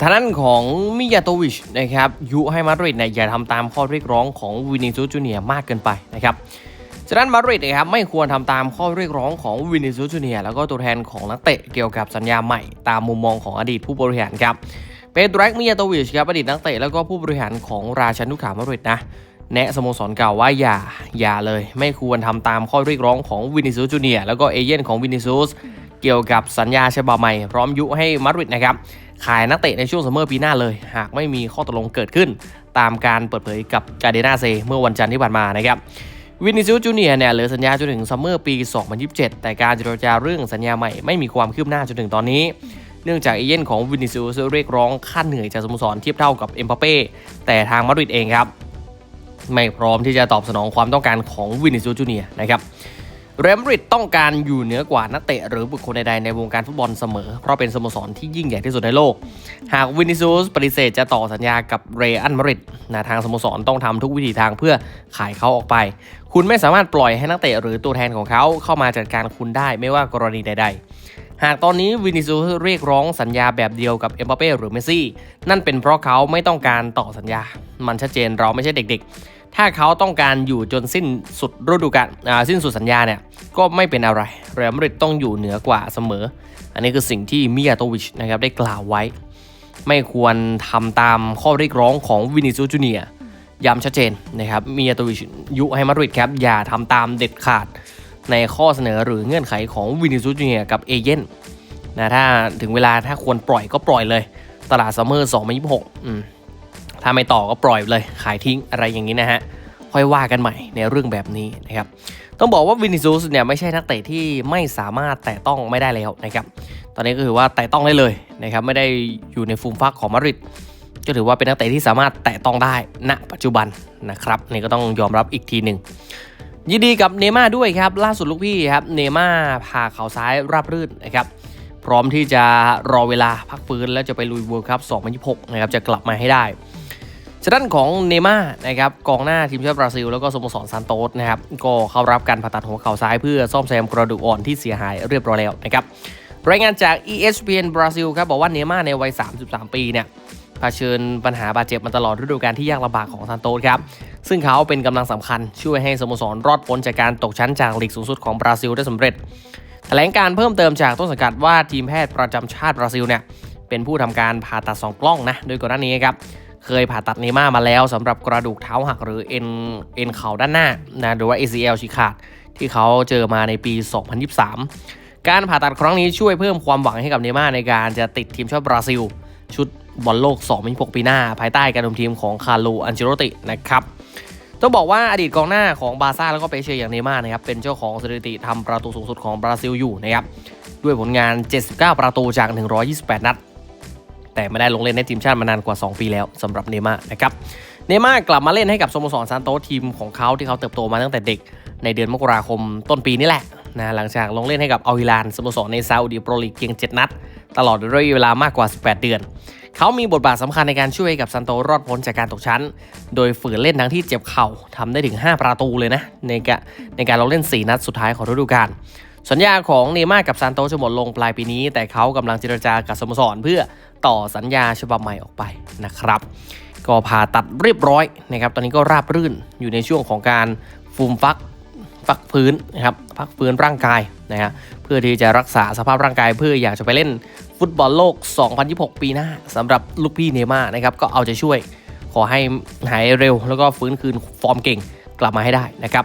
ทางด้านของมิยาโตวิชนะครับยุให้มาดริดเนี่ยอย่าทำตามข้อเรียกร้องของวินิซูจูเนียมากเกินไปนะครับฉะนั้นมาดริดนะครับไม่ควรทำตามข้อเรียกร้องของวินิซูจูเนียแล้วก็ตัวแทนของนักเตะเกี่ยวกับสัญญาใหม่ตามมุมมองของอดีตผู้บริหารครับเปโตรแรกมิยาโตวิชครับอดีตนักเตะแล้วก็ผู้บริหารของราชันนุขามาดริดนะแนะสโมสรเก่าว่าอย่าอย่าเลย ไม่ควรทำตามข้อเรียกร้องของวินิซูจูเนียแล้วก็เอเย่นของวินิซูสเกี่ยวกับสัญญาฉบับใหม่ พร้อมยุให้มาดริดนะครับ ขายนักเตะในช่วงซัมเมอร์ปีหน้าเลย หากไม่มีข้อตกลงเกิดขึ้น ตามการเปิดเผยกับกาเดนาเซเมื่อวันจันทร์ที่ผ่านมานะครับวินิซิลจูเนียเนี่ยเหลือสัญญาจนถึงซัมเมอร์ปี 2027 แต่การเจรจาเรื่องสัญญาใหม่ไม่มีความคืบหน้าจนถึงตอนนี้ เนื่องจากเอเย่นของวินิซิลเรียกร้องค่าเหนื่อยจากสโมสรเทียบเท่ากับเอ็มบัปเป้แต่ทางมาดริดเองครับ ไม่พร้อมที่จะตอบสนองความต้องการของวินิซิลจูเนียนะครับ เรอัลมาดริดต้องการอยู่เหนือกว่านักเตะหรือบุคคลใดๆในวงการฟุตบอลเสมอ เพราะเป็นสโมสรที่ยิ่งใหญ่ที่สุดในโลก หากวินิซูสปฏิเสธจะต่อสัญญากับเรอัลมาดริดนะทางสโมสรต้องทำทุกวิถีทางเพื่อขายเขาออกไป คุณไม่สามารถปล่อยให้นักเตะหรือตัวแทนของเขาเข้ามาจัดการคุณได้ไม่ว่ากรณีใด ๆหากตอนนี้วินิซูสเรียกร้องสัญญาแบบเดียวกับเอ็มบัปเป้หรือเมสซี่ นั่นเป็นเพราะเขาไม่ต้องการต่อสัญญา มันชัดเจนเราไม่ใช่เด็กๆ ถ้าเขาต้องการอยู่จนสิ้นสุดฤดูกาลอ่าสิ้นสุดสัญญาเนี่ยก็ไม่เป็นอะไรเรอัลมาดริดต้องอยู่เหนือกว่าเสมอ อันนี้คือสิ่งที่มิยาโตวิชนะครับได้กล่าวไว้ ไม่ควรทำตามข้อเรียกร้องของวินิซูจูเนียย้ำชัดเจนนะครับมิยาโตวิชยุให้มาดริดครับอย่าทำตามเด็ดขาดในข้อเสนอหรือเงื่อนไขของวินิซูจูเนียกับเอเย่นนะถ้าถึงเวลาถ้าควรปล่อยก็ปล่อยเลย ตลาดซัมเมอร์ 2026อืม ถ้าไม่ต่อก็ปล่อยเลยขายทิ้งอะไรอย่างนี้นะฮะค่อยว่ากันใหม่ในเรื่องแบบนี้นะครับต้องบอกว่าวินิซูสเนี่ยไม่ใช่นักเตะที่ไม่สามารถแตะต้องไม่ได้แล้วนะครับตอนนี้ก็ถือว่าแตะต้องได้เลยนะครับไม่ได้อยู่ในฟูมฟักของมาดริดก็ถือว่าเป็นนักเตะที่สามารถแตะต้องได้ณปัจจุบันนะครับนี่ก็ต้องยอมรับอีกทีหนึ่งยินดีกับเนย์ม่าด้วยครับล่าสุดลูกพี่ครับเนย์ม่าพาเข่าซ้ายราบรื่นนะครับพร้อมที่จะรอเวลาพักฟื้นแล้วจะไปลุยเวิลด์คัพ2026 นะครับจะกลับมาให้ได้ ฉะนั้นของเนม่านะครับกองหน้าทีมชาติบราซิล แล้วก็สโมสรซานโตสนะครับก็เข้ารับการผ่าตัดหัวเข่าซ้ายเพื่อซ่อมแซมกระดูกอ่อนที่เสียหายเรียบร้อยแล้วนะครับรายงานจาก ESPN บราซิลครับบอกว่าเนม่าในวัย 33 ปีเนี่ยเผชิญปัญหาบาดเจ็บมาตลอดฤดูกาลที่ยากลำบากของซานโตสครับ ซึ่งเขาเป็นกำลังสำคัญช่วยให้สโมสรรอดพ้นจากการตกชั้นจากลีกสูงสุดของบราซิลได้สำเร็จ แถลงการเพิ่มเติมจากต้นสังกัดว่าทีมแพทย์ประจำชาติบราซิลเนี่ยเป็นผู้ทำการผ่าตัด2กล้องนะโดยก่อนหน้านี้ครับ เคยผ่าตัดเนม่ามาแล้วสำหรับกระดูกเท้าหักหรือเอ็นเอ็นเข่าด้านหน้านะหรือว่า ACL ฉีกขาดที่เขาเจอมาในปี 2023 การผ่าตัดครั้งนี้ช่วยเพิ่มความหวังให้กับเนม่าในการจะติดทีมชาติบราซิล ชุดบอลโลก 2026 ปีหน้า ภายใต้การคุมทีมของคาร์โลอันเจโรตินะครับต้องบอกว่าอดีตกองหน้าของบาร์ซ่าแล้วก็เปเชียอย่างเนม่านะครับเป็นเจ้าของสถิติทำประตูสูงสุดของบราซิลอยู่นะครับด้วยผลงาน 79 ประตูจาก 128 นัด แต่ไม่ได้ลงเล่นในทีมชาติมานานกว่า 2 ปีแล้วสำหรับเนม่านะครับเนม่ากลับมาเล่นให้กับสโมสรซานโตทีมของเขาที่เขาเติบโตมาตั้งแต่เด็กในเดือนมกราคมต้นปีนี่แหละนะหลังจากลงเล่นให้กับอัลฮิลานสโมสรในซาอุดิโปรลีกเพียง 7 นัด ตลอดระยะเวลามากกว่า 18 เดือน เขามีบทบาทสำคัญในการช่วยให้กับซันโตรอดพ้นจากการตกชั้น โดยฝืนเล่นทั้งที่เจ็บเข่าทำได้ถึง 5 ประตูเลยนะ ในกะในการลงเล่น 4 นัดสุดท้ายของฤดูกาลสัญญาของเนม่ากับซานโตจะหมดลงปลายปีนี้ แต่เขากำลังเจรจากับสโมสรเพื่อ ต่อสัญญาฉบับใหม่ออกไปนะครับ ก็ผ่าตัดเรียบร้อยนะครับ ตอนนี้ก็ราบรื่นอยู่ในช่วงของการฟูมฟักพักฟื้นนะครับพักฟื้นร่างกายนะครับเพื่อที่จะรักษาสภาพร่างกายเพื่ออยากจะไปเล่นฟุตบอลโลก 2026 ปีหน้าสำหรับลูกพี่เนย์ม่าร์นะครับก็เอาใจช่วย ขอให้หายเร็วแล้วก็ฟื้นคืนฟอร์มเก่งกลับมาให้ได้นะครับ